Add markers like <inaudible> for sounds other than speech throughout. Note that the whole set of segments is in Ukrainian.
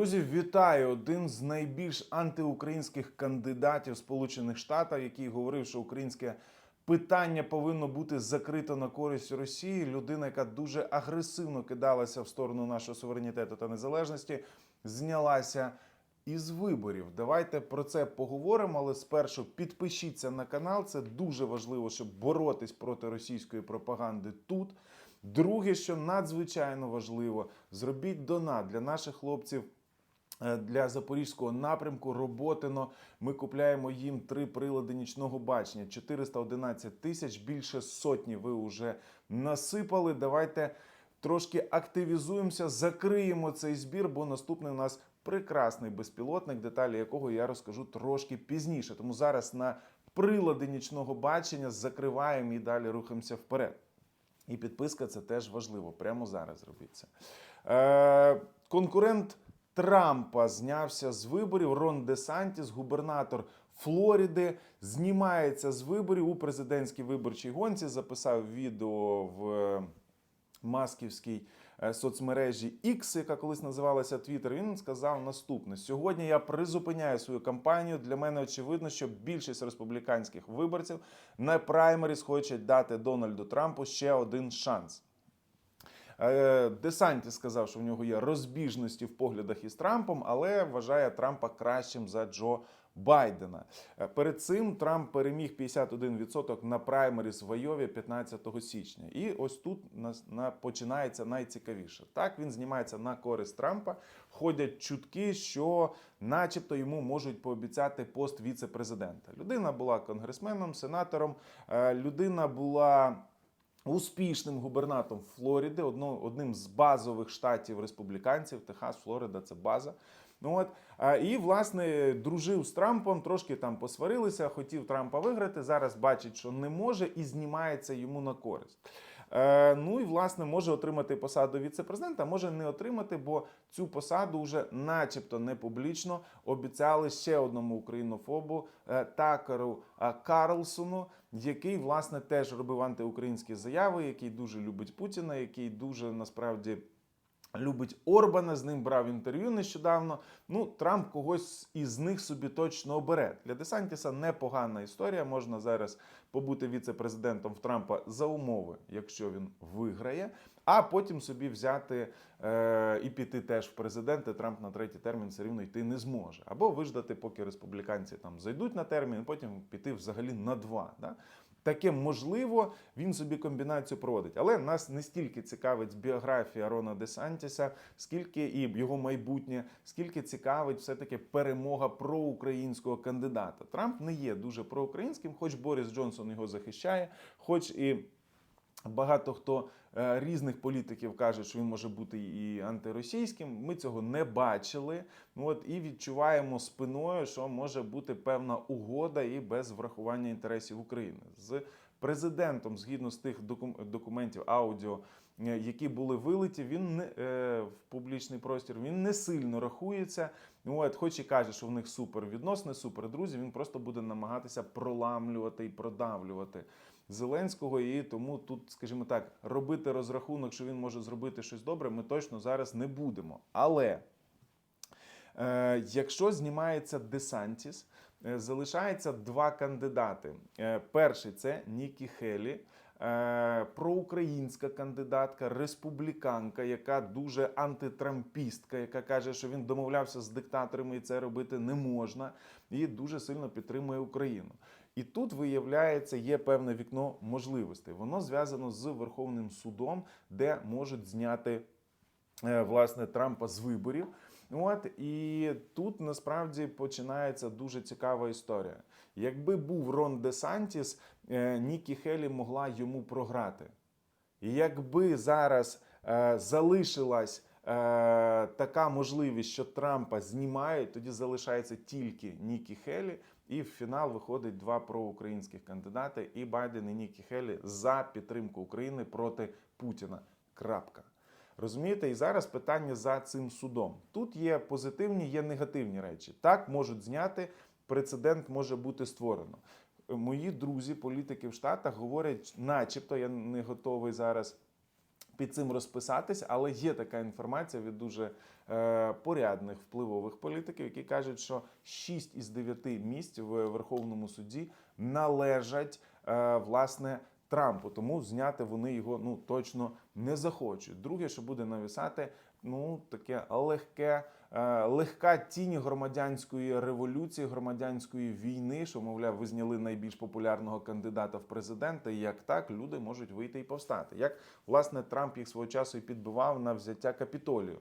Друзі, вітаю! Один з найбільш антиукраїнських кандидатів Сполучених Штатів, який говорив, що українське питання повинно бути закрито на користь Росії. Людина, яка дуже агресивно кидалася в сторону нашого суверенітету та незалежності, знялася із виборів. Давайте про це поговоримо. Але спершу підпишіться на канал. Це дуже важливо, щоб боротись проти російської пропаганди тут. Друге, що надзвичайно важливо, зробіть донат для наших хлопців. Е, Для запорізького напрямку Роботино ми купляємо їм три прилади нічного бачення. 411 тисяч, більше сотні ви вже насипали. Давайте трошки активізуємося, закриємо цей збір, бо наступний у нас прекрасний безпілотник, деталі якого я розкажу трошки пізніше. Тому зараз на прилади нічного бачення закриваємо і далі рухаємося вперед. І підписка це теж важливо. Прямо зараз робиться. Е, конкурент Трампа знявся з виборів. Рон Де Сантіс, губернатор Флориди, знімається з виборів у президентській виборчій гонці. Записав відео в е, масківській е, соцмережі X, яка колись називалася Twitter, він сказав наступне: сьогодні я призупиняю свою кампанію. Для мене очевидно, що більшість республіканських виборців на праймеріс хочуть дати Дональду Трампу ще один шанс. Е, Десанті сказав, що в нього є розбіжності в поглядах із Трампом, але вважає Трампа кращим за Джо Байдена. Е, Перед цим Трамп переміг 51% на праймеріс в Айові 15 січня. І ось тут нас на починається найцікавіше. Так він знімається на користь Трампа. Ходять чутки, що, начебто, йому можуть пообіцяти пост віце-президента. Людина була конгресменом, сенатором, е, людина була. Успішним губернатором Флориди, одно, одним з базових штатів республіканців, Техас, Флорида це база. Ну от і власне дружив з Трампом, трошки там посварилися, хотів Трампа виграти. Зараз бачить, що не може, і знімається йому на користь. Е, ну і власне може отримати посаду віце-президента, може не отримати, бо цю посаду вже, начебто, не публічно обіцяли ще одному українофобу е, Такеру е, Карлсону, який власне теж робив антиукраїнські заяви, який дуже любить Путіна, який дуже насправді. Любить Орбана, з ним брав інтерв'ю нещодавно. Ну, Трамп когось із них собі точно обере. Для Десантіса непогана історія. Можна зараз побути віце-президентом в Трампа за умови, якщо він виграє, а потім собі взяти е, і піти теж в президенти. Трамп на третій термін все рівно йти не зможе. Або виждати, поки республіканці там зайдуть на термін, потім піти взагалі на два. Да? Таке можливо, він собі комбінацію проводить. Але нас не стільки цікавить біографія Рона Де Сантіса, скільки і його майбутнє, скільки цікавить все-таки перемога проукраїнського кандидата. Трамп не є дуже проукраїнським, хоч Борис Джонсон його захищає, хоч і. Багато хто е, різних політиків каже, що він може бути і антиросійським. Ми цього не бачили. Ну от і відчуваємо спиною, що може бути певна угода і без врахування інтересів України з президентом, згідно з тих докум- документів аудіо, які були вилиті, він е, в публічний простір. Він не сильно рахується. От, хоч і каже, що в них супер відносини, супер друзі. Він просто буде намагатися проламлювати і продавлювати. Зеленського, і тому тут, скажімо так, робити розрахунок, що він може зробити щось добре, ми точно зараз не будемо. Але е, якщо знімається Десантіс, е, залишається два кандидати. Е, перший це Нікі Хелі. Е, Проукраїнська кандидатка, республіканка, яка дуже антитрампістка, яка каже, що він домовлявся з диктаторами і це робити не можна, і дуже сильно підтримує Україну. І тут виявляється, є певне вікно можливостей. Воно зв'язано з Верховним судом, де можуть зняти е, власне Трампа з виборів. От і тут насправді починається дуже цікава історія. Якби був Рон Де Сантіс, е, Нікі Хелі могла йому програти. І якби зараз е, залишилась е, така можливість, що Трампа знімають, тоді залишається тільки Нікі Хелі, і в фінал виходить два проукраїнських кандидати: і Байден, і Нікі Хелі за підтримку України проти Путіна. Крапка. Розумієте, і зараз питання за цим судом. Тут є позитивні, є негативні речі. Так можуть зняти, прецедент може бути створено. Мої друзі, політики в Штатах говорять, начебто, я не готовий зараз під цим розписатись, але є така інформація від дуже е, порядних впливових політиків, які кажуть, що 6 із 9 місць в Верховному суді належать е, власне. Трампу, тому зняти вони його ну точно не захочуть. Друге, що буде навісати, ну таке легке, е, легка тінь громадянської революції, громадянської війни, що мовляв, ви зняли найбільш популярного кандидата в президенти. І як так люди можуть вийти і повстати? Як власне Трамп їх свого часу і підбивав на взяття капітолію.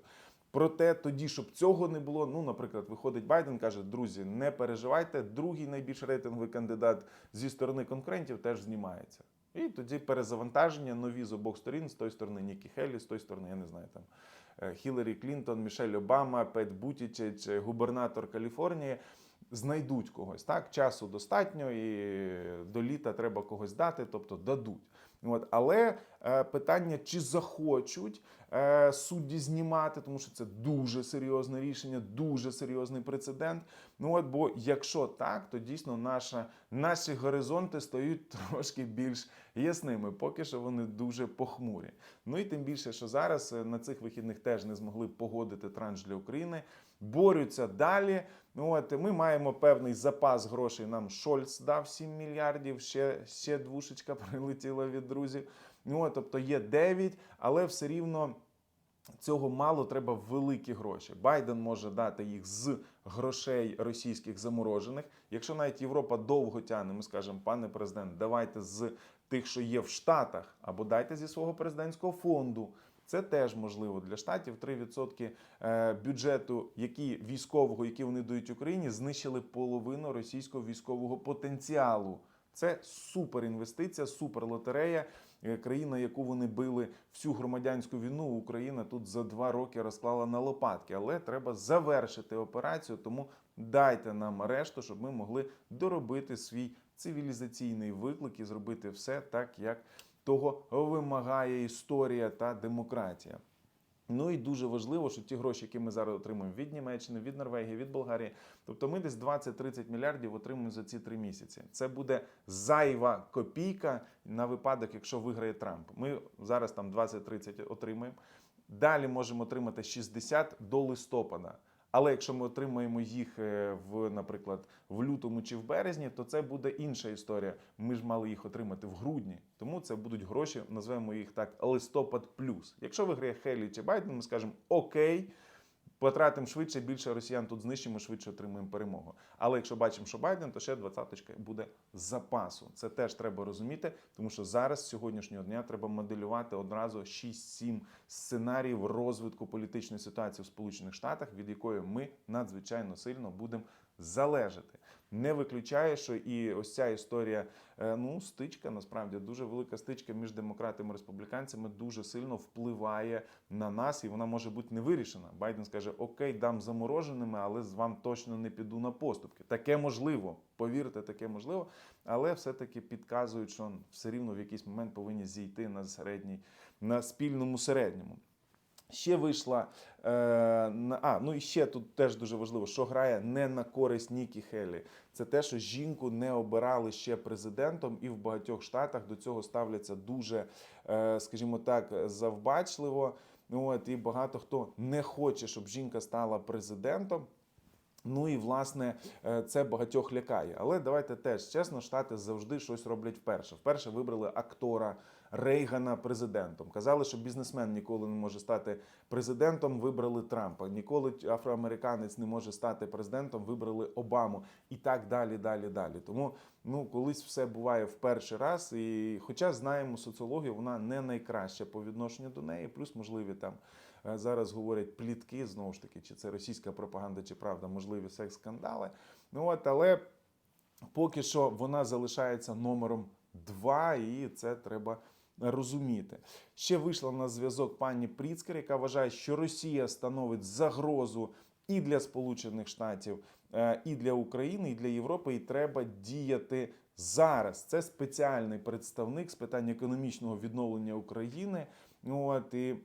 Проте тоді, щоб цього не було, ну, наприклад, виходить Байден, каже: друзі, не переживайте, другий найбільш рейтинговий кандидат зі сторони конкурентів теж знімається. І тоді перезавантаження нові з обох сторін, з тої сторони Нікі Хеллі, з тої сторони, я не знаю, там Хіларі Клінтон, Мішель Обама, Пет Бутічеч, губернатор Каліфорнії. Знайдуть когось так, часу достатньо, і до літа треба когось дати, тобто дадуть. От, але е, питання, чи захочуть е, судді знімати, тому що це дуже серйозне рішення, дуже серйозний прецедент. Ну от, бо якщо так, то дійсно наша, наші горизонти стають <laughs> трошки більш ясними. Поки що вони дуже похмурі. Ну і тим більше, що зараз е, на цих вихідних теж не змогли погодити транш для України. Борються далі. Ну от ми маємо певний запас грошей. Нам Шольц дав 7 мільярдів. Ще ще двушечка <laughs> прилетіла від друзів. Ну от, тобто є 9, але все рівно. Цього мало треба великі гроші. Байден може дати їх з грошей російських заморожених. Якщо навіть Європа довго тягне, ми скажемо, пане президент, давайте з тих, що є в Штатах, або дайте зі свого президентського фонду. Це теж можливо для штатів. 3% е, бюджету, які військового, які вони дають Україні, знищили половину російського військового потенціалу. Це супер інвестиція, супер лотерея. Е, Країна, яку вони били всю громадянську війну, Україна тут за два роки розклала на лопатки. Але треба завершити операцію. Тому дайте нам решту, щоб ми могли доробити свій цивілізаційний виклик і зробити все так, як того вимагає історія та демократія. Ну і дуже важливо, що ті гроші, які ми зараз отримуємо від Німеччини, від Норвегії, від Болгарії, тобто ми десь 20-30 мільярдів отримуємо за ці три місяці. Це буде зайва копійка на випадок, якщо виграє Трамп. Ми зараз там 20-30 отримаємо. Далі можемо отримати 60 до листопада. Але якщо ми отримаємо їх е, в, наприклад, в лютому чи в березні, то це буде інша історія. Ми ж мали їх отримати в грудні, тому це будуть гроші, назвемо їх так листопад плюс. Якщо виграє Хелі чи Байден, ми скажемо окей. Потратимо швидше, більше росіян тут знищимо, швидше отримуємо перемогу. Але якщо бачимо, що Байден, то ще двадцяточка буде запасу. Це теж треба розуміти, тому що зараз, з сьогоднішнього дня, треба моделювати одразу 6-7 сценаріїв розвитку політичної ситуації в Сполучених Штатах, від якої ми надзвичайно сильно будемо залежати. Не виключає, що і ось ця історія, е, ну стичка, насправді дуже велика стичка між демократами і республіканцями дуже сильно впливає на нас, і вона може бути не вирішена. Байден скаже: Окей, дам замороженими, але з вам точно не піду на поступки. Таке можливо, повірте, таке можливо, але все-таки підказують, що все рівно в якийсь момент повинні зійти на середній, на спільному середньому. Ще вийшла е, а, ну і ще тут теж дуже важливо, що грає не на користь Нікі Хелі. Це те, що жінку не обирали ще президентом, і в багатьох штатах до цього ставляться дуже, е, скажімо так, завбачливо. От і багато хто не хоче, щоб жінка стала президентом. Ну і власне е, це багатьох лякає. Але давайте теж чесно, штати завжди щось роблять вперше. Вперше вибрали актора Рейгана президентом. Казали, що бізнесмен ніколи не може стати президентом. Вибрали Трампа. Ніколи афроамериканець не може стати президентом. Вибрали Обаму і так далі, далі, далі. Тому ну колись все буває в перший раз. І, хоча знаємо соціологію, вона не найкраща по відношенню до неї, плюс можливі там. Е, Зараз говорять плітки знову ж таки, чи це російська пропаганда, чи правда, можливі секс-скандали. Ну от, але поки що вона залишається номером два, і це треба розуміти. Ще вийшла на зв'язок пані Пріцкер, яка вважає, що Росія становить загрозу і для Сполучених Штатів, е, і для України, і для Європи, і треба діяти зараз. Це спеціальний представник з питань економічного відновлення України. От, і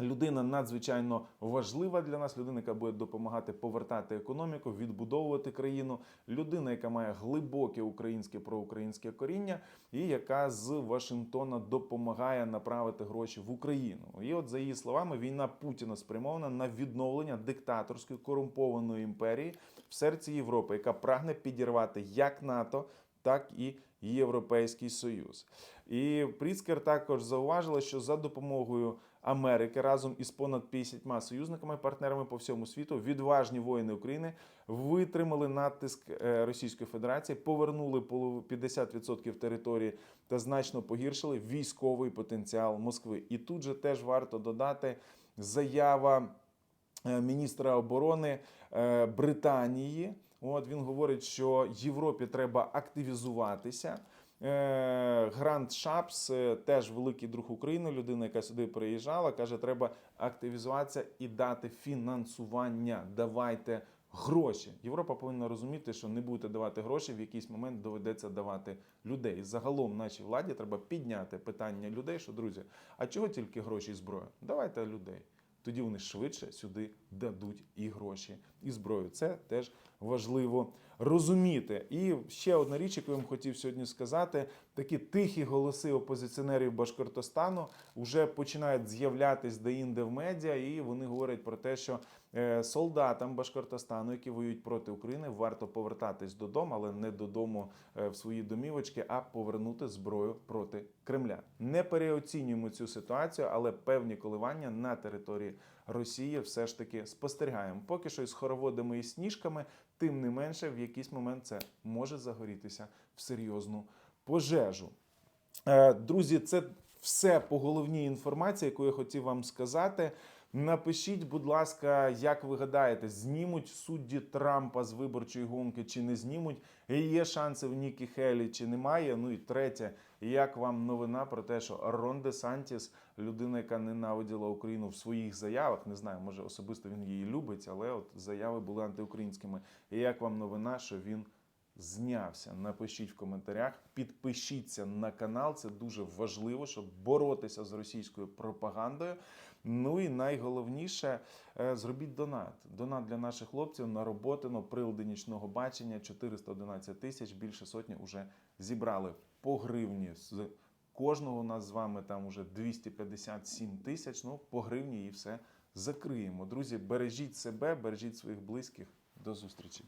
Людина надзвичайно важлива для нас, людина, яка буде допомагати повертати економіку, відбудовувати країну, людина, яка має глибоке українське проукраїнське коріння, і яка з Вашингтона допомагає направити гроші в Україну. І от за її словами, війна Путіна спрямована на відновлення диктаторської корумпованої імперії в серці Європи, яка прагне підірвати як НАТО, так і Європейський Союз. І Пріцкер також зауважила, що за допомогою Америки разом із понад 50 союзниками, партнерами по всьому світу, відважні воїни України витримали натиск е, Російської Федерації, повернули полов- 50% території та значно погіршили військовий потенціал Москви. І тут же теж варто додати заява е, міністра оборони е, Британії. От він говорить, що Європі треба активізуватися. Е, Грант Шапс, е, теж великий друг України, людина, яка сюди приїжджала, каже, треба активізуватися і дати фінансування. Давайте гроші. Європа повинна розуміти, що не будете давати гроші, в якийсь момент доведеться давати людей. Загалом нашій владі треба підняти питання людей, що друзі, а чого тільки гроші і зброя? Давайте людей. Тоді вони швидше сюди дадуть і гроші, і зброю. Це теж важливо розуміти. І ще одна річ, яку я вам хотів сьогодні сказати: такі тихі голоси опозиціонерів Башкортостану вже починають з'являтись деінде в медіа, і вони говорять про те, що солдатам Башкортостану, які воюють проти України, варто повертатись додому, але не додому е, в свої домівочки, а повернути зброю проти Кремля. Не переоцінюємо цю ситуацію, але певні коливання на території Росії все ж таки спостерігаємо. Поки що із хороводами і сніжками, тим не менше, в якийсь момент це може загорітися в серйозну пожежу. Е, Друзі, це все по головній інформації, яку я хотів вам сказати. Напишіть, будь ласка, як ви гадаєте, знімуть судді Трампа з виборчої гонки чи не знімуть? Є шанси в Нікі Хелі чи немає? Ну і третє, як вам новина про те, що Рон Де Сантіс, людина, яка ненавиділа Україну в своїх заявах, не знаю, може особисто він її любить, але от заяви були антиукраїнськими. І як вам новина, що він знявся? Напишіть в коментарях, підпишіться на канал. Це дуже важливо, щоб боротися з російською пропагандою. Ну і найголовніше, е, зробіть донат. Донат для наших хлопців на роботу на прилади нічного бачення 411 тисяч, більше сотні вже зібрали по гривні з кожного у нас з вами там уже 257 тисяч. Ну, по гривні і все закриємо. Друзі, бережіть себе, бережіть своїх близьких. До зустрічі.